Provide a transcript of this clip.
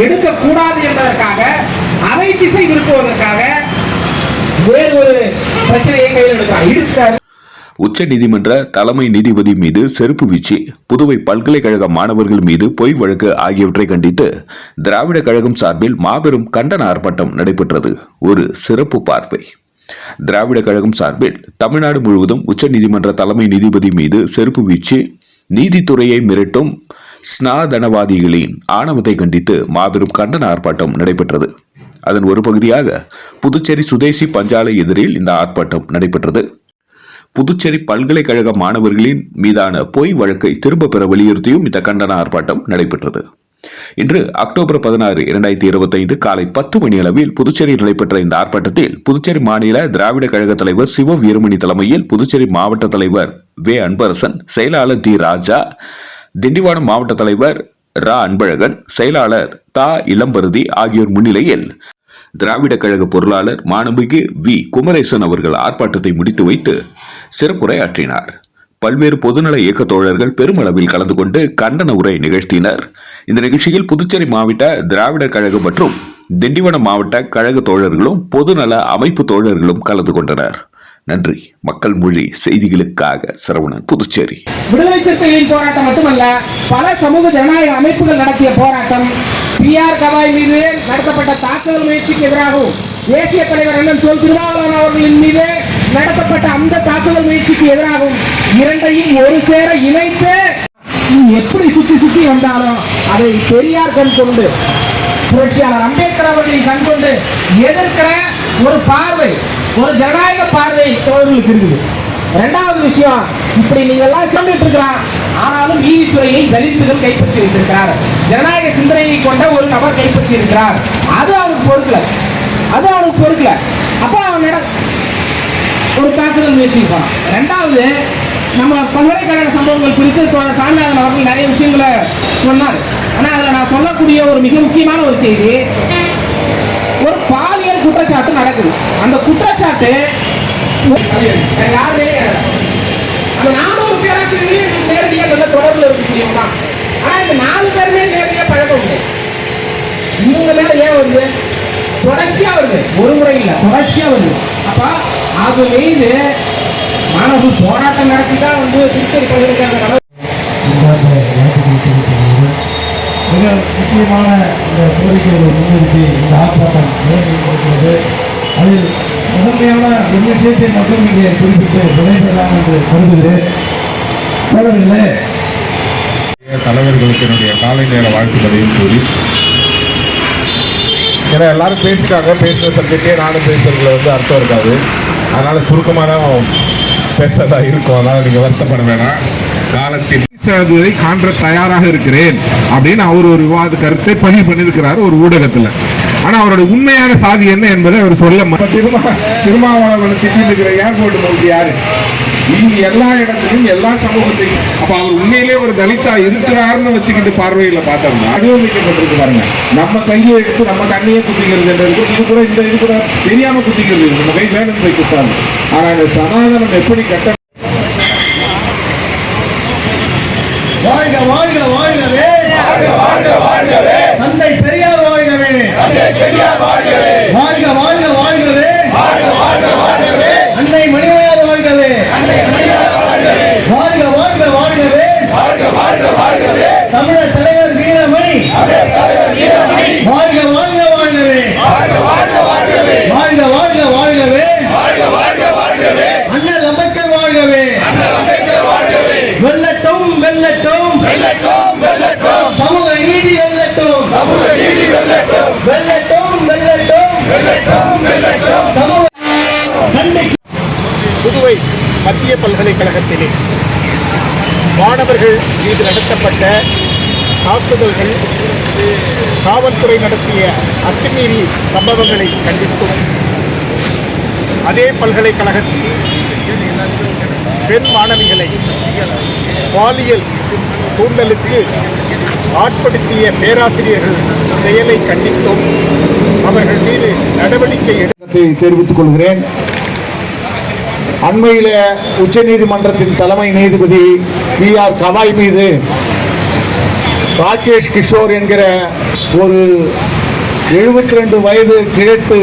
எடுக்கக்கூடாது என்பதற்காக அரை திசை திருப்புவதற்காக வேறு ஒரு பிரச்சனையை கையில் எடுக்கிறார். இடிச்சிட்டாரு. உச்ச நீதிமன்ற தலைமை நீதிபதி மீது செருப்பு வீச்சு. புதுவை பல்கலைக்கழக மாணவர்கள் மீது பொய் வழக்கு ஆகியவற்றை கண்டித்து திராவிட கழகம் சார்பில் மாபெரும் கண்டன ஆர்ப்பாட்டம் நடைபெற்றது. ஒரு சிறப்பு பார்வை. திராவிட கழகம் சார்பில் தமிழ்நாடு முழுவதும் உச்ச நீதிமன்ற தலைமை நீதிபதி மீது செருப்பு வீச்சு. நீதித்துறையை மிரட்டும் ஸ்நாதனவாதிகளின் ஆணவத்தை கண்டித்து மாபெரும் கண்டன ஆர்ப்பாட்டம் நடைபெற்றது. அதன் ஒரு பகுதியாக புதுச்சேரி சுதேசி பஞ்சாலை எதிரில் இந்த ஆர்ப்பாட்டம் நடைபெற்றது. புதுச்சேரி பல்கலைக்கழக மாணவர்களின் மீதான பொய் வழக்கை திரும்ப பெற வலியுறுத்தியும் இந்த கண்டன ஆர்ப்பாட்டம் நடைபெற்றது. இன்று அக்டோபர் பதினாறு இரண்டாயிரத்தி இருபத்தைந்து காலை பத்து மணி அளவில் புதுச்சேரியில் நடைபெற்ற இந்த ஆர்ப்பாட்டத்தில் புதுச்சேரி மாநில திராவிட கழக தலைவர் சிவ வீரமணி தலைமையில் புதுச்சேரி மாவட்ட தலைவர் வே. அன்பரசன் செயலாளர் தி ராஜா திண்டிவனம் மாவட்ட தலைவர் ரா. அன்பழகன் செயலாளர் தா. இளம்பருதி ஆகியோர் முன்னிலையில் திராவிட கழக பொருளாளர் மாணவிகு வி. குமரேசன் அவர்கள் ஆர்ப்பாட்டத்தை முடித்து வைத்து சிறப்புரை ஆற்றினார் பல்வேறு பொதுநல இயக்க தோழர்கள் பெருமளவில் கலந்து கொண்டு கண்டன உரை நிகழ்த்தினர். இந்த நிகழ்ச்சியில் புதுச்சேரி மாவட்ட திராவிடர் கழகம் மற்றும் திண்டிவனம் மாவட்ட கழக தோழர்களும் பொதுநல அமைப்பு தோழர்களும் கலந்து கொண்டனர். நன்றி. மக்கள் மொழி செய்திகளுக்காக சரவணன் புதுச்சேரி. விடுதலை சிறுத்தைகளின் போராட்டம் மட்டுமல்ல பல சமூக ஜனநாயக அமைப்புகள் நடத்திய போராட்டம் பி ஆர் கவாய் மீது நடத்தப்பட்ட தாக்குதல் முயற்சிக்கு எதிராகவும் தேசிய தலைவர் அண்ணன் சொல் திருமாவளவன் அவர்களின் மீது நடத்தப்பட்ட அந்த தாக்குதல் முயற்சிக்கு எதிராகவும் இரண்டையும் ஒரு சேர இணைத்து எப்படி சுத்தி சுத்தி வந்தாலும் அதை பெரியார் கண் கொண்டு புரட்சியாளர் அம்பேத்கர் அவர்களின் கண் கொண்டு எதிர்க்கிற ஒரு பார்வை ஒரு ஜனநாயக பார்வை தோழர்களுக்கு இருக்குது. ரெண்டாவது விஷயம் இப்படி நீங்க எல்லாம் சொல்லிட்டு இருக்கிறான் ஆனாலும் நீதித்துறையை தலித்துகள் கைப்பற்றி வைத்திருக்கிறார். ஜனநாயக சிந்தனையை கொண்ட ஒரு நபர் கைப்பற்றி இருக்கிறார். அது அவனுக்கு பொறுக்கல. அது அவனுக்கு பொறுக்கல. அப்ப அவன் நட ஒரு தாக்குதல் முயற்சி போனான். ரெண்டாவது நம்ம பல்கலைக்கழக சம்பவங்கள் குறித்து தோழர் சாமிநாதன் அவர்கள் நிறைய விஷயங்களை சொன்னார். ஆனால் அதில் நான் சொல்லக்கூடிய ஒரு மிக முக்கியமான ஒரு செய்தி குற்றச்சாட்டு நடக்குது. அந்த குற்றச்சாட்டு யாருமே கிடையாது. அந்த நானூறு பேராசிரியர்களையும் நீங்க நேரடியா நல்ல தொடர்புல இருக்க முடியுமா ஆனா இந்த நாலு பேருமே நேரடியா பழக்கம் உண்டு இவங்க மேல ஏன் வருது? தொடர்ச்சியா வருது. ஒரு முறை இல்ல தொடர்ச்சியா வருது. அப்ப அது மீது மாணவர்கள் போராட்டம் நடத்தி தான் வந்து திருச்செரி பல்கலைக்கழக நடவடிக்கை மிக முக்கியமான கோரிக்கைகளை முன்னிறுத்தி இந்த ஆர்ப்பாட்டம் நடைபெறுகிறது அதில் முதன்மையான ஒரு விஷயத்தை மட்டும் இங்கே குறிப்பிட்டு விடைபெறலாம் என்று கருதுகிறேன். தோழர்களே தலைவர்களுக்கு என்னுடைய காலை நேர வாழ்த்துக்களையும் கூறி ஏன்னா எல்லாரும் பேசிட்டாங்க பேசுகிற சப்ஜெக்டே நானும் பேசுறதுல வந்து அர்த்தம் இருக்காது. அதனால் சுருக்கமாக தான் பேசுறதா இருக்கும். அதனால் நீங்கள் வருத்தப்பட வேணாம். காலத்தில் அதை காண்ற தயாராக இருக்கிறேன் அப்படின்னு அவர் ஒரு விவாத கருத்தை பதிவு பண்ணியிருக்கிறார் ஒரு ஊடகத்தில். ஆனா அவருடைய உண்மையான சாதி என்ன என்பதை அவர் சொல்ல திருமா திருமாவளவன் திட்டிட்டு ஏர்போர்ட் மௌண்டி யாரு? இங்கு எல்லா இடத்துலையும் எல்லா சமூகத்தையும். அப்ப அவர் உண்மையிலே ஒரு தலித்தா இருக்கிறாருன்னு வச்சுக்கிட்டு பார்வையில பார்த்தோம்னா அனுபவிக்கப்பட்டிருக்கு பாருங்க. நம்ம கையை எடுத்து நம்ம கண்ணையே குத்திக்கிறது என்றது இது கூட இந்த இது கூட தெரியாம குத்திக்கிறது. நம்ம கை வேணும் போய் குத்தாங்க ஆனா இந்த சனாதனம் எப்படி கட்ட வாழ்க வாழ்க வாழ்கவே. வாழ்க வாழ்கவே தந்தை பெரியார் வாழ்கவே. வாழ்க வாழ்க வாழ்கவே. அன்னை மணிமையார் வாழ்கவே. வாழ்க வாழ்க வாழ்கவே. தமிழர் தலைவர் வீரமணி. வாழ்க வாழ்க வாழ்கவே. வாழ்க வாழ்க வாழ்கவே. அண்ணல் அம்பேத்கர் வாழ்கவே. வெல்லட்டும் வெல்லட்டும் சமூக நீதி வெல்லட்டும். வெல்லட்டும். வெல்லட்டும் சமூக கண்டிக்க புதுவை மத்திய பல்கலைக்கழகத்திலே மாணவர்கள் மீது நடத்தப்பட்ட தாக்குதல்கள் காவல்துறை நடத்திய அத்துமீறி சம்பவங்களை கண்டித்தும் அதே பல்கலைக்கழகத்தில் பெண் மாணவிகளை பாலியல் தூண்டலுக்கு ஆட்படுத்திய பேராசிரியர்கள் செயலை கண்டித்தும் அவர்கள் மீது நடவடிக்கை எடுத்து தெரிவித்துக் கொள்கிறேன். அண்மையில் உச்ச நீதிமன்றத்தின் தலைமை நீதிபதி பி ஆர் கவாய் மீது ராகேஷ் கிஷோர் என்கிற ஒரு எழுபத்தி ரெண்டு வயது கிழட்டு